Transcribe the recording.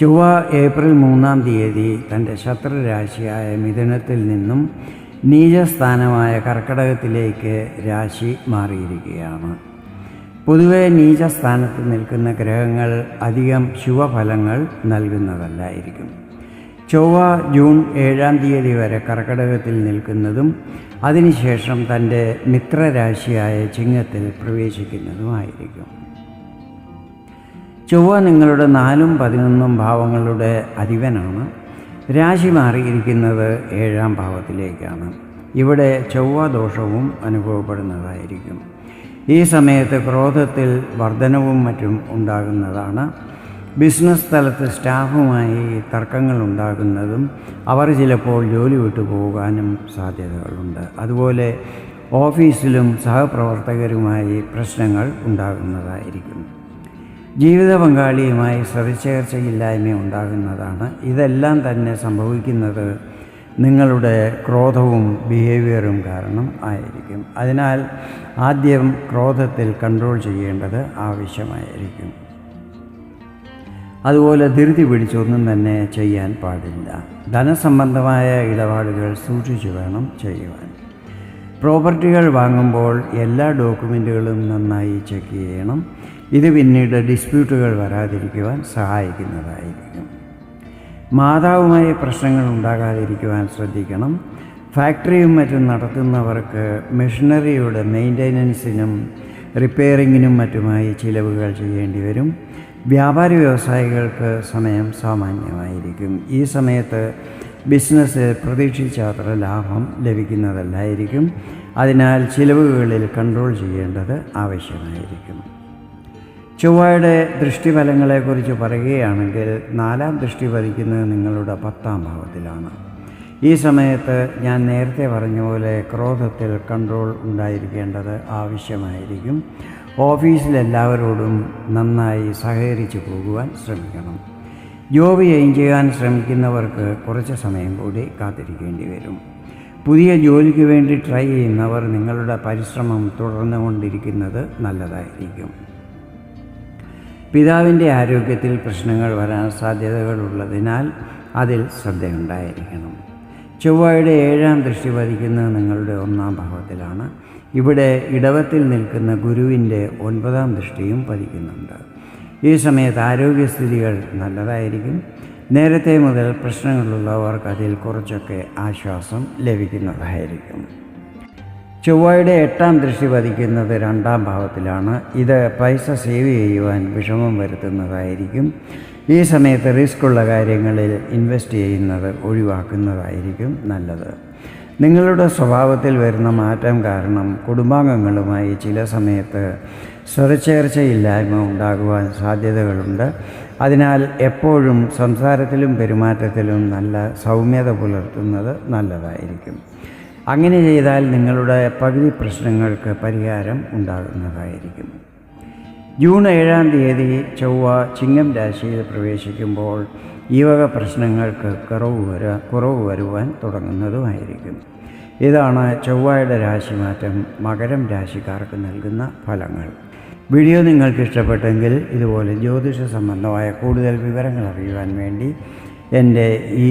ചൊവ്വ ഏപ്രിൽ മൂന്നാം തീയതി തന്റെ ശത്രുരാശിയായ മിഥുനത്തിൽ നിന്നും നീചസ്ഥാനമായ കർക്കടകത്തിലേക്ക് രാശി മാറിയിരിക്കുകയാണ്. പൊതുവെ നീചസ്ഥാനത്ത് നിൽക്കുന്ന ഗ്രഹങ്ങൾ അധികം ശുഭഫലങ്ങൾ നൽകുന്നതല്ലായിരിക്കും. ചൊവ്വ ജൂൺ ഏഴാം തീയതി വരെ കർക്കടകത്തിൽ നിൽക്കുന്നതും അതിനുശേഷം തന്റെ മിത്രരാശിയായ ചിങ്ങത്തിൽ പ്രവേശിക്കുന്നതുമായിരിക്കും. ചൊവ്വ നിങ്ങളുടെ നാലും പതിനൊന്നും ഭാവങ്ങളുടെ അധിപനാണ്. രാശി മാറിയിരിക്കുന്നത് ഏഴാം ഭാവത്തിലേക്കാണ്. ഇവിടെ ചൊവ്വ ദോഷവും അനുഭവപ്പെടുന്നതായിരിക്കും. ഈ സമയത്ത് ക്രോധത്തിൽ വർധനവും മറ്റും ഉണ്ടാകുന്നതാണ്. ബിസിനസ് സ്ഥലത്ത് സ്റ്റാഫുമായി തർക്കങ്ങൾ ഉണ്ടാകുന്നതും അവർ ചിലപ്പോൾ ജോലി വിട്ടു പോകാനും സാധ്യതകളുണ്ട്. അതുപോലെ ഓഫീസിലും സഹപ്രവർത്തകരുമായി പ്രശ്നങ്ങൾ ഉണ്ടാകുന്നതായിരിക്കും. ജീവിത പങ്കാളിയുമായി സവിശേഷയില്ലായ്മ ഉണ്ടാകുന്നതാണ്. ഇതെല്ലാം തന്നെ സംഭവിക്കുന്നത് നിങ്ങളുടെ ക്രോധവും ബിഹേവിയറും കാരണം ആയിരിക്കും. അതിനാൽ ആദ്യം ക്രോധത്തിൽ കൺട്രോൾ ചെയ്യേണ്ടത് ആവശ്യമായിരിക്കും. അതുപോലെ ധൃതി പിടിച്ചൊന്നും തന്നെ ചെയ്യാൻ പാടില്ല. ധനസംബന്ധമായ ഇടപാടുകൾ സൂക്ഷിച്ചു വേണം ചെയ്യുവാൻ. പ്രോപ്പർട്ടികൾ വാങ്ങുമ്പോൾ എല്ലാ ഡോക്യുമെന്റുകളും നന്നായി ചെക്ക് ചെയ്യണം. ഇത് പിന്നീട് ഡിസ്പ്യൂട്ടുകൾ വരാതിരിക്കുവാൻ സഹായിക്കുന്നതായിരിക്കും. മാതാവുമായി പ്രശ്നങ്ങൾ ഉണ്ടാകാതിരിക്കുവാൻ ശ്രദ്ധിക്കണം. ഫാക്ടറിയും മറ്റും നടത്തുന്നവർക്ക് മെഷീനറിയുടെ മെയിന്റെനൻസിനും റിപ്പയറിങ്ങിനും മറ്റുമായി ചിലവുകൾ ചെയ്യേണ്ടി വരും. വ്യാപാരി വ്യവസായികൾക്ക് സമയം സാമാന്യമായിരിക്കും. ഈ സമയത്ത് ബിസിനസ് പ്രതീക്ഷിച്ചാത്ര ലാഭം ലഭിക്കുന്നതല്ലായിരിക്കും. അതിനാൽ ചിലവുകളിൽ കൺട്രോൾ ചെയ്യേണ്ടത് ആവശ്യമായിരിക്കും. ചൊവ്വയുടെ ദൃഷ്ടിഫലങ്ങളെക്കുറിച്ച് പറയുകയാണെങ്കിൽ നാലാം ദൃഷ്ടി പതിക്കുന്നത് നിങ്ങളുടെ പത്താം ഭാവത്തിലാണ്. ഈ സമയത്ത് ഞാൻ നേരത്തെ പറഞ്ഞ പോലെ ക്രോധത്തിൽ കൺട്രോൾ ഉണ്ടായിരിക്കേണ്ടത് ആവശ്യമായിരിക്കും. ഓഫീസിലെല്ലാവരോടും നന്നായി സഹകരിച്ചു പോകുവാൻ ശ്രമിക്കണം. ജോബ് ചെയ്യാൻ ശ്രമിക്കുന്നവർക്ക് കുറച്ച് സമയം കൂടി കാത്തിരിക്കേണ്ടി വരും. പുതിയ ജോലിക്ക് വേണ്ടി ട്രൈ ചെയ്യുന്നവർ നിങ്ങളുടെ പരിശ്രമം തുടർന്നുകൊണ്ടിരിക്കുന്നത് നല്ലതായിരിക്കും. പിതാവിന്റെ ആരോഗ്യത്തിൽ പ്രശ്നങ്ങൾ വരാൻ സാധ്യതകളുള്ളതിനാൽ അതിൽ ശ്രദ്ധയുണ്ടായിരിക്കണം. ചൊവ്വയുടെ ഏഴാം ദൃഷ്ടി പതിക്കുന്നത് നിങ്ങളുടെ ഒന്നാം ഭാവത്തിലാണ്. ഇവിടെ ഇടവത്തിൽ നിൽക്കുന്ന ഗുരുവിന്റെ ഒൻപതാം ദൃഷ്ടിയും പതിക്കുന്നുണ്ട് ഈ സമയത്ത് ആരോഗ്യസ്ഥിതികൾ നല്ലതായിരിക്കും. നേരത്തെ മുതൽ പ്രശ്നങ്ങളുള്ളവർക്ക് അതിൽ കുറച്ചൊക്കെ ആശ്വാസം ലഭിക്കുന്നതായിരിക്കും. ചൊവ്വയുടെ എട്ടാം ദൃഷ്ടി പതിക്കുന്നത് രണ്ടാം ഭാവത്തിലാണ്. ഇത് പൈസ സേവ് ചെയ്യുവാൻ വിഷമം വരുത്തുന്നതായിരിക്കും. ഈ സമയത്ത് റിസ്ക് ഉള്ള കാര്യങ്ങളിൽ ഇൻവെസ്റ്റ് ചെയ്യുന്നത് ഒഴിവാക്കുന്നതായിരിക്കും നല്ലത്. നിങ്ങളുടെ സ്വഭാവത്തിൽ വരുന്ന മാറ്റം കാരണം കുടുംബാംഗങ്ങളുമായി ചില സമയത്ത് സ്വരച്ചേർച്ചയില്ലായ്മ ഉണ്ടാകുവാൻ സാധ്യതകളുണ്ട്. അതിനാൽ എപ്പോഴും സംസാരത്തിലും പെരുമാറ്റത്തിലും നല്ല സൗമ്യത പുലർത്തുന്നത് നല്ലതായിരിക്കും. അങ്ങനെ ചെയ്താൽ നിങ്ങളുടെ പകുതി പ്രശ്നങ്ങൾക്ക് പരിഹാരം ഉണ്ടാകുന്നതായിരിക്കും. ജൂൺ ഏഴാം തീയതി ചൊവ്വ ചിങ്ങം രാശിയിൽ പ്രവേശിക്കുമ്പോൾ ഈ വക പ്രശ്നങ്ങൾക്ക് കുറവ് വര കുറവ് വരുവാൻ തുടങ്ങുന്നതുമായിരിക്കും. ഇതാണ് ചൊവ്വയുടെ രാശിമാറ്റം മകരം രാശിക്കാർക്ക് നൽകുന്ന ഫലങ്ങൾ. വീഡിയോ നിങ്ങൾക്ക് ഇഷ്ടപ്പെട്ടെങ്കിൽ ഇതുപോലെ ജ്യോതിഷ സംബന്ധമായ കൂടുതൽ വിവരങ്ങൾ അറിയുവാൻ വേണ്ടി എന്റെ ഈ